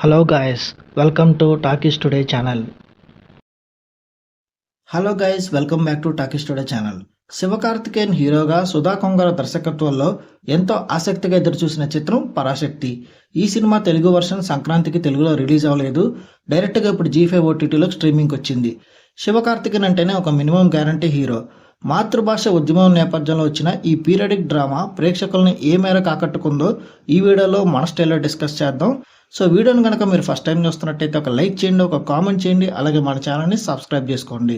Hello guys welcome to talkies today channel hello guys welcome back to talkies today channel Sivakarthikeyan హీరోగా సుధా కొంగర దర్శకత్వంలో ఎంతో ఆసక్తిగా ఎదురుచూసిన చిత్రం పరాశక్తి. ఈ సినిమా తెలుగు వర్షన్ సంక్రాంతికి తెలుగులో రిలీజ్ అవ్వలేదు. డైరెక్ట్గా ఇప్పుడు జీ ఫైవ్ ఓటీటీలో స్ట్రీమింగ్ వచ్చింది. శివకార్తికేయన్ అంటేనే ఒక మినిమం గ్యారంటీ హీరో. మాతృభాష ఉద్యమం నేపథ్యంలో వచ్చిన ఈ పీరియడిక్ డ్రామా ప్రేక్షకులను ఏ మేరకు ఆకట్టుకుందో ఈ వీడియోలో మన స్టైల్లో డిస్కస్ చేద్దాం. సో వీడియోని కనుక మీరు ఫస్ట్ టైం చూస్తున్నట్టయితే ఒక లైక్ చేయండి ఒక కామెంట్ చేయండి అలాగే మన ఛానల్ని సబ్స్క్రైబ్ చేసుకోండి.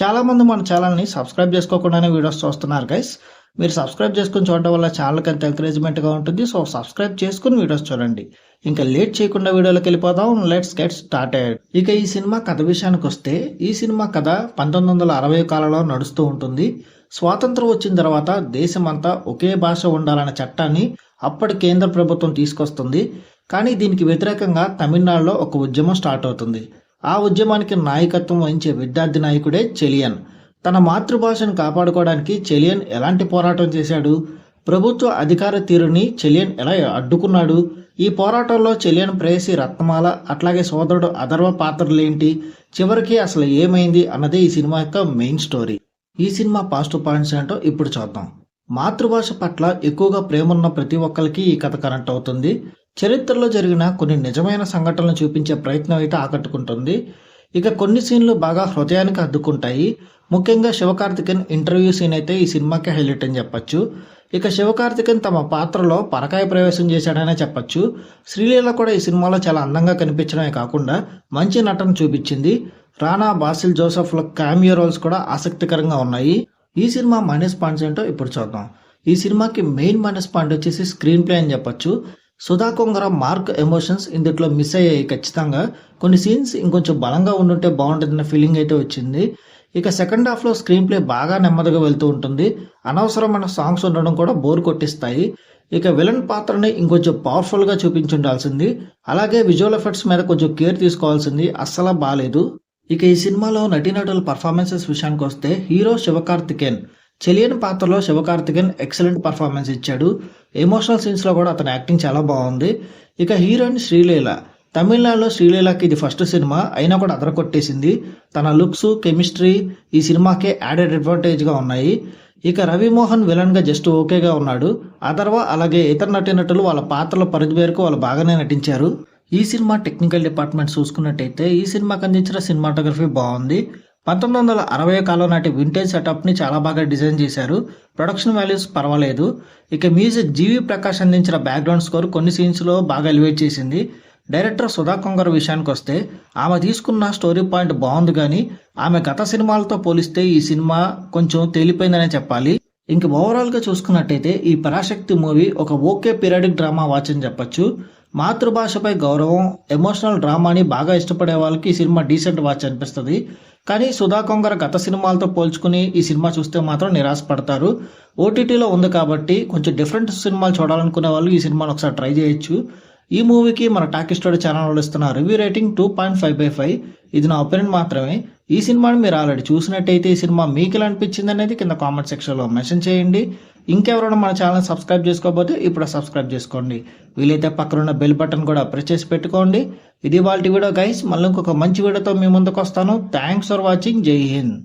చాలామంది మన ఛానల్ని సబ్స్క్రైబ్ చేసుకోకుండానే వీడియోస్ చూస్తున్నారు గైస్ మీరు సబ్స్క్రైబ్ చేసుకుని చూడడం వల్ల ఛానల్కి ఎంత ఎంకరేజ్మెంట్గా ఉంటుంది. సో సబ్స్క్రైబ్ చేసుకుని వీడియోస్ చూడండి. ఇంకా లేట్ చేయకుండా వీడియోలోకి వెళ్ళిపోదాం. లెట్స్ గెట్ స్టార్టెడ్ ఇక ఈ సినిమా కథ విషయానికి వస్తే ఈ సినిమా కథ పంతొమ్మిది వందల అరవై కాలంలో నడుస్తూ ఉంటుంది. స్వాతంత్రం వచ్చిన తర్వాత దేశమంతా ఒకే భాష ఉండాలన్న చట్టాన్ని అప్పటి కేంద్ర ప్రభుత్వం తీసుకొస్తుంది. కానీ దీనికి వ్యతిరేకంగా తమిళనాడులో ఒక ఉద్యమం స్టార్ట్ అవుతుంది. ఆ ఉద్యమానికి నాయకత్వం వహించే విద్యార్థి నాయకుడే చెలియన్. తన మాతృభాషను కాపాడుకోవడానికి చెలియన్ ఎలాంటి పోరాటం చేశాడు? ప్రభుత్వ అధికార తీరుని చెలియన్ ఎలా అడ్డుకున్నాడు? ఈ పోరాటంలో చెలియన్ ప్రేయసి రత్నమాల అట్లాగే సోదరుడు అధర్వ పాత్రలేంటి చివరికి అసలు ఏమైంది అన్నదే ఈ సినిమా యొక్క మెయిన్ స్టోరీ. ఈ సినిమా పాజిటివ్ పాయింట్స్ ఏంటో ఇప్పుడు చూద్దాం. మాతృభాష పట్ల ఎక్కువగా ప్రేమ ఉన్న ప్రతి ఒక్కరికి ఈ కథ కనెక్ట్ అవుతుంది. చరిత్రలో జరిగిన కొన్ని నిజమైన సంఘటనలు చూపించే ప్రయత్నం అయితే ఆకట్టుకుంటుంది. ఇక కొన్ని సీన్లు బాగా హృదయానికి అద్దుకుంటాయి. ముఖ్యంగా శివకార్తికేయన్ ఇంటర్వ్యూ సీన్ అయితే ఈ సినిమాకి హైలైట్ అని చెప్పొచ్చు. ఇక శివకార్తికేయన్ తమ పాత్రలో పరకాయ ప్రవేశం చేశాడనే చెప్పొచ్చు. శ్రీలీల కూడా ఈ సినిమాలో చాలా అందంగా కనిపించడమే కాకుండా మంచి నటన చూపించింది. రానా బాసిల్ జోసెఫ్ల క్యామియో రోల్స్ కూడా ఆసక్తికరంగా ఉన్నాయి. ఈ సినిమా మైనస్ పాయింట్స్ ఏంటో ఇప్పుడు చూద్దాం. ఈ సినిమాకి మెయిన్ మైనస్ పాయింట్ వచ్చేసి స్క్రీన్ ప్లే అని చెప్పొచ్చు. సుధా కొంగర మార్క్ ఎమోషన్స్ ఇందుట్లో మిస్ అయ్యాయి ఖచ్చితంగా. కొన్ని సీన్స్ ఇంకొంచెం బలంగా ఉండుంటే బాగుంటుందన్న ఫీలింగ్ అయితే వచ్చింది. ఇక సెకండ్ హాఫ్లో స్క్రీన్ ప్లే బాగా నెమ్మదిగా వెళ్తూ ఉంటుంది. అనవసరమైన సాంగ్స్ ఉండడం కూడా బోర్ కొట్టిస్తాయి. ఇక విలన్ పాత్రని ఇంకొంచెం పవర్ఫుల్గా చూపించుండాల్సింది. అలాగే విజువల్ ఎఫెక్ట్స్ మీద కొంచెం కేర్ తీసుకోవాల్సింది. అస్సలు బాగాలేదు ఇక ఈ సినిమాలో నటీనటుల పర్ఫార్మెన్సెస్ విషయానికి వస్తే హీరో శివకార్తికేన్ చెలియన్ పాత్రలో శివకార్తికేయన్ ఎక్సలెంట్ పర్ఫార్మెన్స్ ఇచ్చాడు. ఎమోషనల్ సీన్స్లో కూడా అతని యాక్టింగ్ చాలా బాగుంది. ఇక హీరోయిన్ శ్రీలీల. తమిళనాడులో శ్రీలీలకి ఇది ఫస్ట్ సినిమా. అయినా కూడా అదరకొట్టేసింది తన లుక్స్ కెమిస్ట్రీ ఈ సినిమాకే యాడెడ్ అడ్వాంటేజ్గా ఉన్నాయి. ఇక రవిమోహన్ విలన్గా జస్ట్ ఓకేగా ఉన్నాడు. అథర్వ అలాగే ఇతర నటీనటులు వాళ్ళ పాత్రల పరిధి మేరకు వాళ్ళు బాగానే నటించారు. ఈ సినిమా టెక్నికల్ డిపార్ట్మెంట్ చూసుకున్నట్టయితే ఈ సినిమాకి అందించిన సినిమాటోగ్రఫీ బాగుంది. పంతొమ్మిది వందల అరవై కాలం నాటి వింటేజ్ సెటప్ని చాలా బాగా డిజైన్ చేశారు. ప్రొడక్షన్ వాల్యూస్ పర్వాలేదు. ఇక మ్యూజిక్ జీవి ప్రకాష్ అందించిన బ్యాక్గ్రౌండ్ స్కోర్ కొన్ని సీన్స్లో బాగా ఎలివేట్ చేసింది. డైరెక్టర్ సుధా కొంగర్ విషయానికి వస్తే ఆమె తీసుకున్న స్టోరీ పాయింట్ బాగుంది కానీ ఆమె గత సినిమాలతో పోలిస్తే ఈ సినిమా కొంచెం తేలిపోయిందనే చెప్పాలి. ఇంక ఓవరాల్గా చూసుకున్నట్టయితే ఈ పరాశక్తి మూవీ ఒక ఓకే పీరియడిక్ డ్రామా వాచ్ అని చెప్పొచ్చు. మాతృభాషపై గౌరవం ఎమోషనల్ డ్రామాని బాగా ఇష్టపడే వాళ్ళకి ఈ సినిమా డీసెంట్ వాచ్ అనిపిస్తుంది. కానీ సుధా కొంగర గత సినిమాలతో పోల్చుకుని ఈ సినిమా చూస్తే మాత్రం నిరాశపడతారు. ఓటీటీలో ఉంది కాబట్టి కొంచెం డిఫరెంట్ సినిమాలు చూడాలనుకునే వాళ్ళు ఈ సినిమాను ఒకసారి ట్రై చేయొచ్చు. ఈ మూవీకి మన టాకీ స్టోరీ ఛానల్లో ఇస్తున్న review rating two point five by five. ఇది నా ఒపీనియన్ మాత్రమే. ఈ సినిమాని మీరు ఆల్రెడీ చూసినట్టయితే ఈ సినిమా మీకు ఎలా అనిపించింది అనేది కింద కామెంట్ సెక్షన్లో మెన్షన్ చేయండి. ఇంకెవరైనా మన ఛానల్ సబ్స్క్రైబ్ చేసుకోకపోతే ఇప్పుడు సబ్స్క్రైబ్ చేసుకోండి. వీలైతే పక్కనున్న బెల్ బటన్ కూడా ప్రెస్ చేసి పెట్టుకోండి. ఇది వాళ్ళ వీడియో గైస్ మళ్ళీ ఇంకొక మంచి వీడియోతో మీ ముందుకు వస్తాను. థ్యాంక్స్ ఫర్ వాచింగ్ జై హింద్.